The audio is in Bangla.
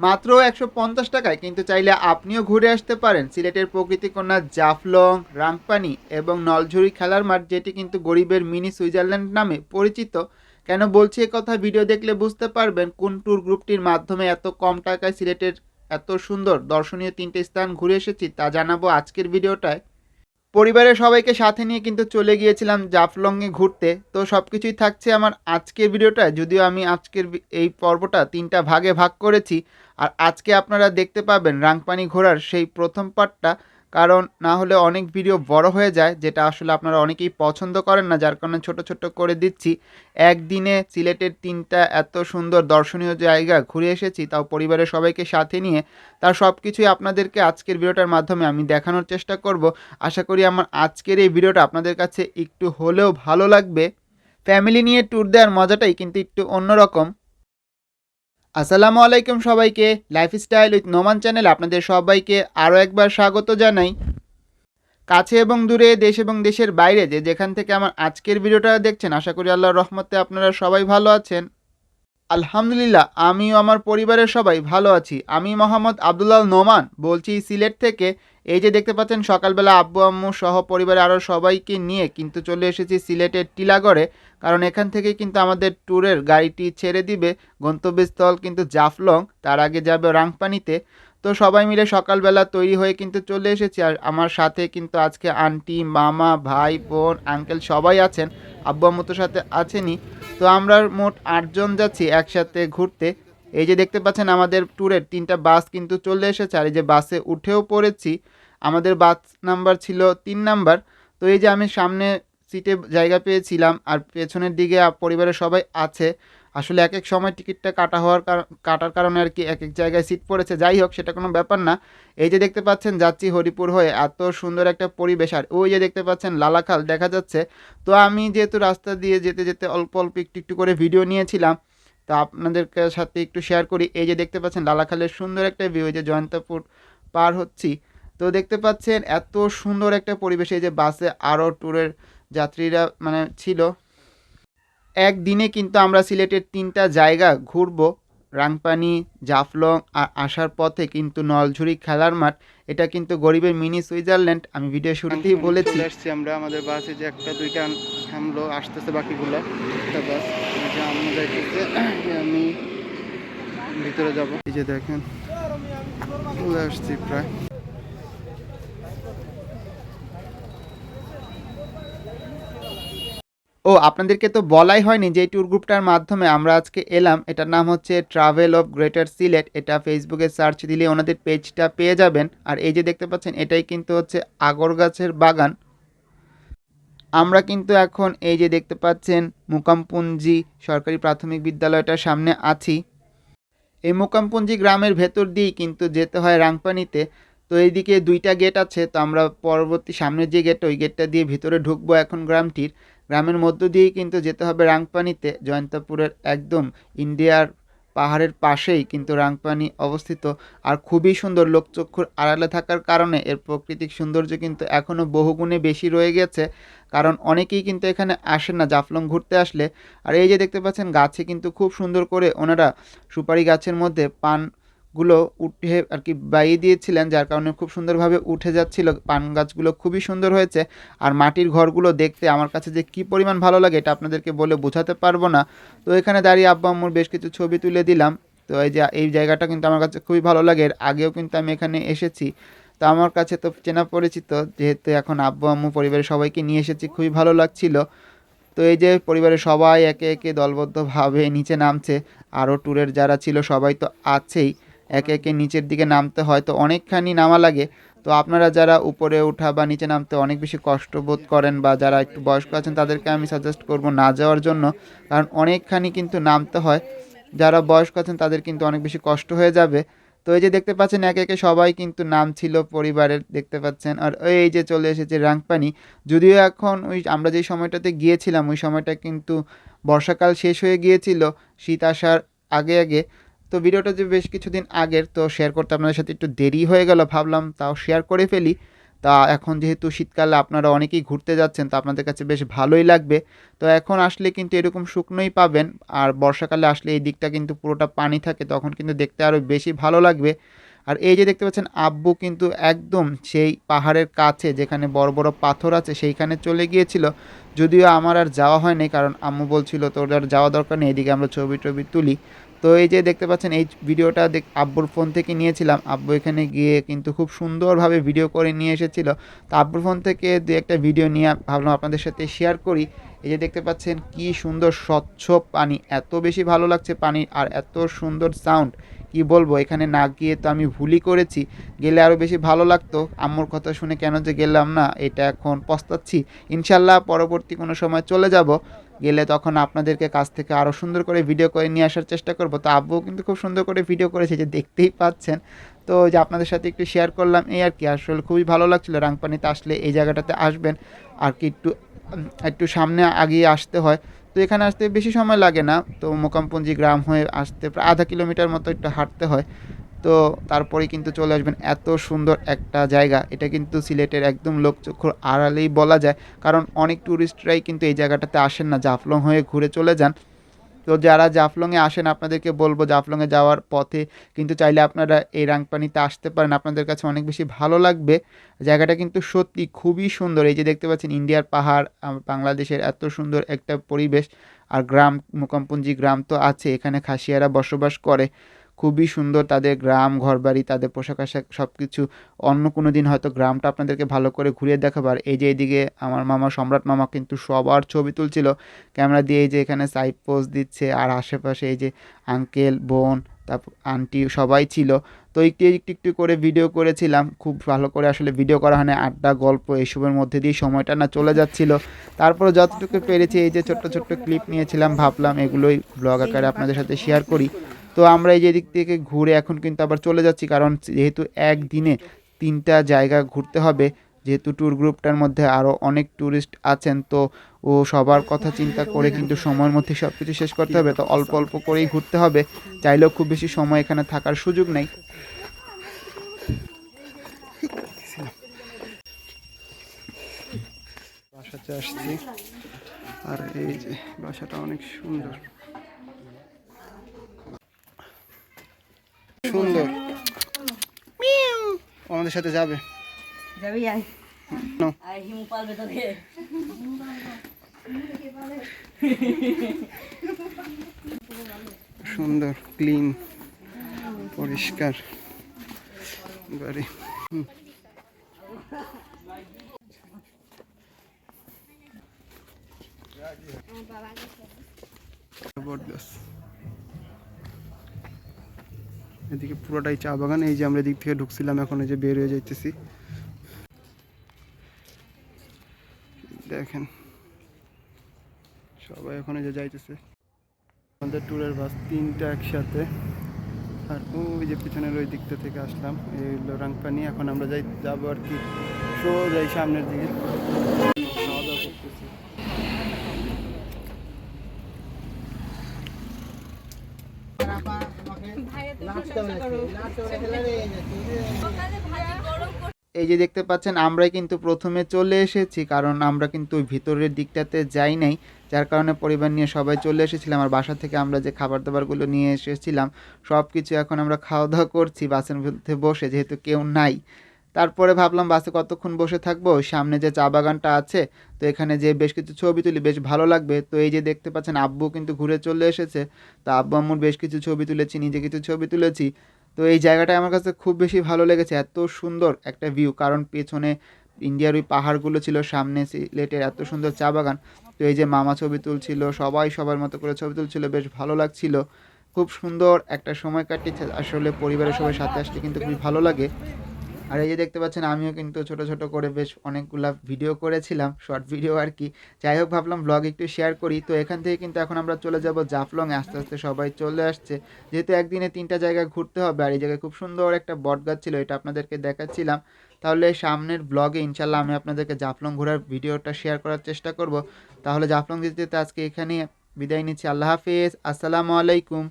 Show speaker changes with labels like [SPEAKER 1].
[SPEAKER 1] মাত্র একশো পঞ্চাশ টাকায়, কিন্তু চাইলে আপনিও ঘুরে আসতে পারেন। সিলেটের প্রকৃতিকন্যা জাফলং রাংপানি এবং নলঝুরি খেলার মাঠ, যেটি কিন্তু গরিবের মিনি সুইজারল্যান্ড নামে পরিচিত। কেন বলছি কথা? ভিডিও দেখলে বুঝতে পারবেন কোন ট্যুর গ্রুপটির মাধ্যমে এত কম টাকায় সিলেটের এত সুন্দর দর্শনীয় তিনটে স্থান ঘুরে এসেছি, তা জানাব আজকের ভিডিওটায়। পরিবারের সবাইকে সাথে নিয়ে কিন্তু চলে গিয়েছিলাম জাফলংয়ে ঘুরতে। তো সব কিছুই থাকছে আমার আজকের ভিডিওটা। যদিও আমি আজকের এই পর্বটা তিনটা ভাগে ভাগ করেছি। আর আজকে আপনারা দেখতে পাবেন রাংপানি ঘোরার সেই প্রথম পার্টটা কারণ না হলে অনেক ভিডিও বড় হয়ে যায়, যেটা আসলে আপনারা অনেকেই পছন্দ করেন না, যার কারণে ছোট ছোট করে দিচ্ছি। একদিনে সিলেটের তিনটা এত সুন্দর দর্শনীয় জায়গা ঘুরে এসেছি, তাও পরিবারের সবাইকে সাথে নিয়ে। তার সব কিছুই আপনাদেরকে আজকের ভিডিওটার মাধ্যমে আমি দেখানোর চেষ্টা করব। আশা করি আমার আজকের এই ভিডিওটা আপনাদের কাছে একটু হলেও ভালো লাগবে। ফ্যামিলি নিয়ে ট্যুর দেওয়ার মজাটাই কিন্তু একটু অন্যরকম। আসসালামু আলাইকুম সবাইকে লাইফস্টাইল উইথ নোমান চ্যানেল আপনাদের সবাইকে আরও একবার স্বাগত জানাই। কাছে এবং দূরে, দেশ এবং দেশের বাইরে যে যেখান থেকে আমার আজকের ভিডিওটা দেখছেন, আশা করি আল্লাহর রহমতে আপনারা সবাই ভালো আছেন। আলহামদুলিল্লাহ, আমিও আমার পরিবারের সবাই ভালো আছি। আমি মোহাম্মদ আবদুল্লাহ নোমান বলছি, সিলেট থেকে। এই যে দেখতে পাচ্ছেন, সকালবেলা আব্বু, আম্মু সহ পরিবারের আরও সবাইকে নিয়ে কিন্তু চলে এসেছি সিলেটের টিলাগড়ে। কারণ এখান থেকে কিন্তু আমাদের ট্যুরের গাড়িটি ছেড়ে দিবে। গন্তব্যস্থল কিন্তু জাফলং, তার আগে যাবে রাংপানিতে। তো সবাই মিলে সকালবেলা তৈরি হয়ে কিন্তু চলে এসেছি। আর আমার সাথে কিন্তু আজকে আন্টি, মামা, ভাই, বোন, আঙ্কেল সবাই আছেন। আব্বু, আম্মু তো সাথে আছেনই। তো আমরা মোট আটজন যাচ্ছি একসাথে ঘুরতে। এই যে দেখতে পাচ্ছেন আমাদের ট্যুরের তিনটা বাস কিন্তু চলে এসেছে, আর এই যে বাসে উঠেও পড়েছি। আমাদের বাস নাম্বার ছিল তিন নাম্বার। তো এই যে আমি সামনে সিটে জায়গা পেয়েছিলাম, আর পেছনের দিকে পরিবারের সবাই আছে। আসলে এক এক সময় টিকিটটা কাটা হওয়ার কাটার কারণে আর কি এক এক জায়গায় সিট পড়েছে। যাই হোক, সেটা কোনো ব্যাপার না। এই যে দেখতে পাচ্ছেন, যাচ্ছি হরিপুর হয়ে। এত সুন্দর একটা পরিবেশ। আর ওই যে দেখতে পাচ্ছেন, লালাখাল, দেখা যাচ্ছে। তো আমি যেহেতু রাস্তা দিয়ে যেতে যেতে অল্প অল্প একটু একটু করে ভিডিও নিয়েছিলাম, তা আপনাদের সাথে একটু শেয়ার করি। এই যে দেখতে পাচ্ছেন, লালাখালের সুন্দর একটা ভিউ এই যে জয়ন্তপুর পার হচ্ছি। তো দেখতে পাচ্ছেন, এত সুন্দর একটা পরিবেশ। যে বাসে আরও ট্যুরের যাত্রীরা মানে ছিল। একদিনে কিন্তু আমরা সিলেটের তিনটা জায়গা ঘুরবো। রাংপানি জাফলং আর আসার পথে কিন্তু নলঝুরি খেলার মাঠ। এটা কিন্তু গরিবের মিনি সুইজারল্যান্ড। আমি ভিডিও শুরুতেই বলেছি।
[SPEAKER 2] আসছি আমরা আমাদের বাসে যে একটা দুইটা থামলো আসতেছে বাকিগুলো। একটা বাস আমি ভিতরে যাব। এই যে দেখেন চলে আসছি প্রায়।
[SPEAKER 1] ও, আপনাদেরকে তো বলাই হয়নি যে ট্যুর গ্রুপটার মাধ্যমে আমরা আজকে এলাম। এটার নাম হচ্ছে ট্রাভেল অফ গ্রেটার সিলেট এটা ফেসবুকে সার্চ দিলে ওনাদের পেজটা পেয়ে যাবেন। আর এই যে দেখতে পাচ্ছেন, এটাই কিন্তু হচ্ছে আগর গাছের বাগান। আমরা কিন্তু এখন এই যে দেখতে পাচ্ছেন, মুকামপুঞ্জি সরকারি প্রাথমিক বিদ্যালয়টার সামনে আছি। এই মুকামপুঞ্জি গ্রামের ভেতর দিয়েই কিন্তু যেতে হয় রাংপানিতে তো এইদিকে দুইটা গেট আছে, তো আমরা পরবর্তী সামনের যে গেট ওই গেটটা দিয়ে ভিতরে ঢুকবো এখন গ্রামটির। গ্রামের মধ্য দিয়েই কিন্তু যেতে হবে রাংপানিতে জয়ন্তপুরের একদম ইন্ডিয়ার পাহাড়ের পাশেই কিন্তু রাংপানি অবস্থিত। আর খুবই সুন্দর লোকচক্ষুর আড়ালে থাকার কারণে এর প্রাকৃতিক সৌন্দর্য কিন্তু এখনও বহুগুণে বেশি রয়ে গেছে। কারণ অনেকেই কিন্তু এখানে আসেন না জাফলং ঘুরতে আসলে। আর এই যে দেখতে পাচ্ছেন, গাছে কিন্তু খুব সুন্দর করে ওনারা সুপারি গাছের মধ্যে পানগুলো উঠে আর কি বাইয়ে দিয়েছিলেন, যার কারণে খুব সুন্দরভাবে উঠে যাচ্ছিল। পান গাছগুলো খুবই সুন্দর হয়েছে। আর মাটির ঘরগুলো দেখতে আমার কাছে যে কী পরিমাণ ভালো লাগে এটা আপনাদেরকে বলে বোঝাতে পারব না। তো এখানে দাঁড়িয়ে আব্বা আম্মুর বেশ কিছু ছবি তুলে দিলাম। তো এই যে, এই জায়গাটা কিন্তু আমার কাছে খুবই ভালো লাগে। এর আগেও কিন্তু আমি এখানে এসেছি। তো আমার কাছে তো চেনা পরিচিত, যেহেতু এখন আব্বু আম্মু পরিবারের সবাইকে নিয়ে এসেছি, খুবই ভালো লাগছিল। তো এই যে, পরিবারের সবাই একে একে দলবদ্ধভাবে নিচে নামছে। আরও ট্যুরের যারা ছিল সবাই তো আছেই। একে একে নিচের দিকে নামতে হয়, তো অনেকখানি নামা লাগে। তো আপনারা যারা উপরে ওঠা বা নিচে নামতে অনেক বেশি কষ্ট বোধ করেন বা যারা একটু বয়স্ক আছেন, তাদেরকে আমি সাজেস্ট করব না যাওয়ার জন্য, কারণ অনেকখানি কিন্তু নামতে হয়। যারা বয়স্ক আছেন, তাদের কিন্তু অনেক বেশি কষ্ট হয়ে যাবে। তো এই যে দেখতে পাচ্ছেন, একে একে সবাই কিন্তু নাম ছিল পরিবারের, দেখতে পাচ্ছেন। আর এই যে চলে এসেছে রাংপানি, যদিও এখন ওই আমরা যেই সময়টাতে গিয়েছিলাম, ওই সময়টা কিন্তু বর্ষাকাল শেষ হয়ে গিয়েছিল, শীত আসার আগে আগে। তো ভিডিওটা যে বেশ কিছুদিন আগের, তো শেয়ার করতে আপনাদের সাথে একটু দেরি হয়ে গেল, ভাবলাম তাও শেয়ার করে ফেলি। তা এখন যেহেতু শীতকালে আপনারা অনেকেই ঘুরতে যাচ্ছেন, তো আপনাদের কাছে বেশ ভালোই লাগবে। তো এখন আসলে কিন্তু এরকম শুকনোই পাবেন, আর বর্ষাকালে আসলে এই দিকটা কিন্তু পুরোটা পানি থাকে, তখন কিন্তু দেখতে আরও বেশি ভালো লাগবে। আর এই যে দেখতে পাচ্ছেন, আব্বু কিন্তু একদম সেই পাহাড়ের কাছে, যেখানে বড় বড় পাথর আছে, সেইখানে চলে গিয়েছিল। যদিও আমার আর যাওয়া হয়নি, কারণ আম্মু বলছিল, তোর আর যাওয়া দরকার নেই, এদিকে আমরা ছবি টবি তুলি। তো এই যে দেখতে পাচ্ছেন, এই ভিডিওটা দেখ আব্বুর ফোন থেকে নিয়েছিলাম। আব্বু এখানে গিয়ে কিন্তু খুব সুন্দরভাবে ভিডিও করে নিয়ে এসেছিল। তো আব্বুর ফোন থেকে দু একটা ভিডিও নিয়ে ভাবলাম আপনাদের সাথে শেয়ার করি। এই যে দেখতে পাচ্ছেন কি সুন্দর স্বচ্ছ পানি, এত বেশি ভালো লাগছে পানি আর এত সুন্দর সাউন্ড কি বলব, এখানে না গিয়ে তো আমি ভুলই করেছি, গেলে আরও বেশি ভালো লাগতো। আম্মুর কথা শুনে কেন যে গেলাম না, এটা এখন পস্তাচ্ছি। ইনশাল্লাহ পরবর্তী কোনো সময় চলে যাব, গেলে তখন আপনাদেরকে কাছ থেকে আরও সুন্দর করে ভিডিও করে নিয়ে আসার চেষ্টা করব। তো আব্বু কিন্তু খুব সুন্দর করে ভিডিও করেছে যে দেখতেই পাচ্ছেন। তো যে আপনাদের সাথে একটু শেয়ার করলাম, এই আর কি। আসলে খুবই ভালো লাগছিল, রাংপানিতে আসলে এই জায়গাটাতে আসবেন। আর কি একটু একটু সামনে আগিয়ে আসতে হয়। তো এখানে আসতে বেশি সময় লাগে না। তো মোকামপুঞ্জি গ্রাম হয়ে আসতে প্রায় আধা কিলোমিটার মতো একটু হাঁটতে হয়। তো তারপরে কিন্তু চলে আসবেন এত সুন্দর একটা জায়গা। এটা কিন্তু সিলেটের একদম লোকচক্ষুর আড়ালেই বলা যায়। কারণ অনেক ট্যুরিস্টরাই কিন্তু এই জায়গাটাতে আসেন না। জাফলং হয়ে ঘুরে চলে যান। তো যারা জাফলংয়ে আসেন, আপনাদেরকে বলব জাফলংয়ে যাওয়ার পথে কিন্তু চাইলে আপনারা এই রাংপানিতে আসতে পারেন। আপনাদের কাছে অনেক বেশি ভালো লাগবে। জায়গাটা কিন্তু সত্যি খুবই সুন্দর। এই যে দেখতে পাচ্ছেন, ইন্ডিয়ার পাহাড় বাংলাদেশের এত সুন্দর একটা পরিবেশ। আর গ্রাম, মুকমপুঞ্জি গ্রাম তো আছে, এখানে খাসিয়ারা বসবাস করে। খুবই সুন্দর তাদের গ্রাম, ঘরবাড়ি, তাদের পোশাক আশাক সব কিছু অন্য কোনো দিন হয়তো গ্রামটা আপনাদেরকে ভালো করে ঘুরিয়ে দেখাবো আর এই যে এইদিকে আমার মামা, সম্রাট মামা কিন্তু সবার ছবি তুলছিল। ক্যামেরা দিয়ে এই যে এখানে সাইড পোজ দিচ্ছে আর আশেপাশে এই যে আঙ্কেল বোন, তারপর আন্টি সবাই ছিল। তো একটু একটু একটু করে ভিডিও করেছিলাম। খুব ভালো করে আসলে ভিডিও করা হয় না, আড্ডা, গল্প এইসবের মধ্যে দিয়ে সময়টা না চলে যাচ্ছিল। তারপরে যতটুকু পেরেছি এই যে ছোট্ট ছোট্ট ক্লিপ নিয়েছিলাম, ভাবলাম এগুলোই ব্লগ আকারে আপনাদের সাথে শেয়ার করি। তো আমরা এই যে দিক থেকে ঘুরে এখন কিন্তু আবার চলে যাচ্ছি, কারণ যেহেতু একদিনে তিনটা জায়গা ঘুরতে হবে, যেহেতু ট্যুর গ্রুপটার মধ্যে আরও অনেক ট্যুরিস্ট আছেন, তো ও সবার কথা চিন্তা করে কিন্তু সময়ের মধ্যে সব কিছু শেষ করতে হবে, তো অল্প অল্প করেই ঘুরতে হবে, চাইলেও খুব বেশি সময় এখানে থাকার সুযোগ নেই।
[SPEAKER 2] বাসাতে আসছি, আর এই যে বাসাটা অনেক সুন্দর সুন্দর ও আমাদের সাথে যাবে।
[SPEAKER 3] যাবি আয়। হিমু পালবে তোকে।
[SPEAKER 2] সুন্দর ক্লিন পরিষ্কার বাড়ি। হুম। এদিকে পুরোটাই চা বাগান, এই যে আমরা এদিক থেকে ঢুকছিলাম, এখন এই যে বের হয়ে যাইতেছি। দেখেন, সবাই এখন যে যাইতেছে। আমাদের ট্যুরের বাস তিনটা একসাথে। আর ওই যে পিছনের ওই দিকটা থেকে আসলাম, এই রাংপানি। এখন আমরা যাই, যাব আর কি যাই সামনের দিকে। খাওয়া দাওয়া করতেছি।
[SPEAKER 1] এই যে দেখতে পাচ্ছেন, আমরাই কিন্তু প্রথমে চলে এসেছি, কারণ আমরা কিন্তু ভিতরের দিকটাতে যাই নাই, যার কারণে পরিবার নিয়ে সবাই চলে এসেছিলাম, আর বাসা থেকে আমরা যে খাবার দাবারগুলো নিয়ে এসেছিলাম সব কিছু এখন আমরা খাওয়া দাওয়া করছি, বাসের মধ্যে বসে, যেহেতু কেউ নাই। তারপরে ভাবলাম, বাসে কতক্ষণ বসে থাকব? সামনে যে চা বাগানটা আছে, তো এখানে যে বেশ কিছু ছবি তুলি, বেশ ভালো লাগবে। তো এই যে দেখতে পাচ্ছেন, আব্বু কিন্তু ঘুরে চলে এসেছে। তো আব্বু আম্মুর বেশ কিছু ছবি তুলেছি, নিজে কিছু ছবি তুলেছি। তো এই জায়গাটা আমার কাছে খুব বেশি ভালো লেগেছে, এত সুন্দর একটা ভিউ কারণ পেছনে ইন্ডিয়ার ওই পাহাড়গুলো ছিল, সামনে সিলেটের এত সুন্দর চা বাগান। তো এই যে মামা ছবি তুলছিল, সবাই সবার মতো করে ছবি তুলছিল, বেশ ভালো লাগছিল। খুব সুন্দর একটা সময় কাটিয়েছে, আসলে পরিবারের সবাই সাথে আসলে কিন্তু খুবই ভালো লাগে। আর এই যে দেখতে পাচ্ছেন, আমিও কিন্তু ছোট ছোট করে বেশ অনেকগুলা ভিডিও করেছিলাম শর্ট ভিডিও আর কি। যাই হোক, ভাবলাম ব্লগ একটু শেয়ার করি। তো এখান থেকে কিন্তু এখন আমরা চলে যাব জাফলং আস্তে আস্তে সবাই চলে আসছে। যেহেতু একদিনে তিনটা জায়গা ঘুরতে হবে, আর এই জায়গায় খুব সুন্দর একটা বট গাছ ছিল, এটা আপনাদেরকে দেখাচ্ছিলাম। তাহলে সামনের ব্লগে ইনশাল্লাহ আমি আপনাদেরকে জাফলং ঘোরার ভিডিওটা শেয়ার করার চেষ্টা করব। তাহলে জাফলং যেতে আজকে এখানে বিদায় নিচ্ছি। আল্লাহ হাফিজ। আসসালামু আলাইকুম।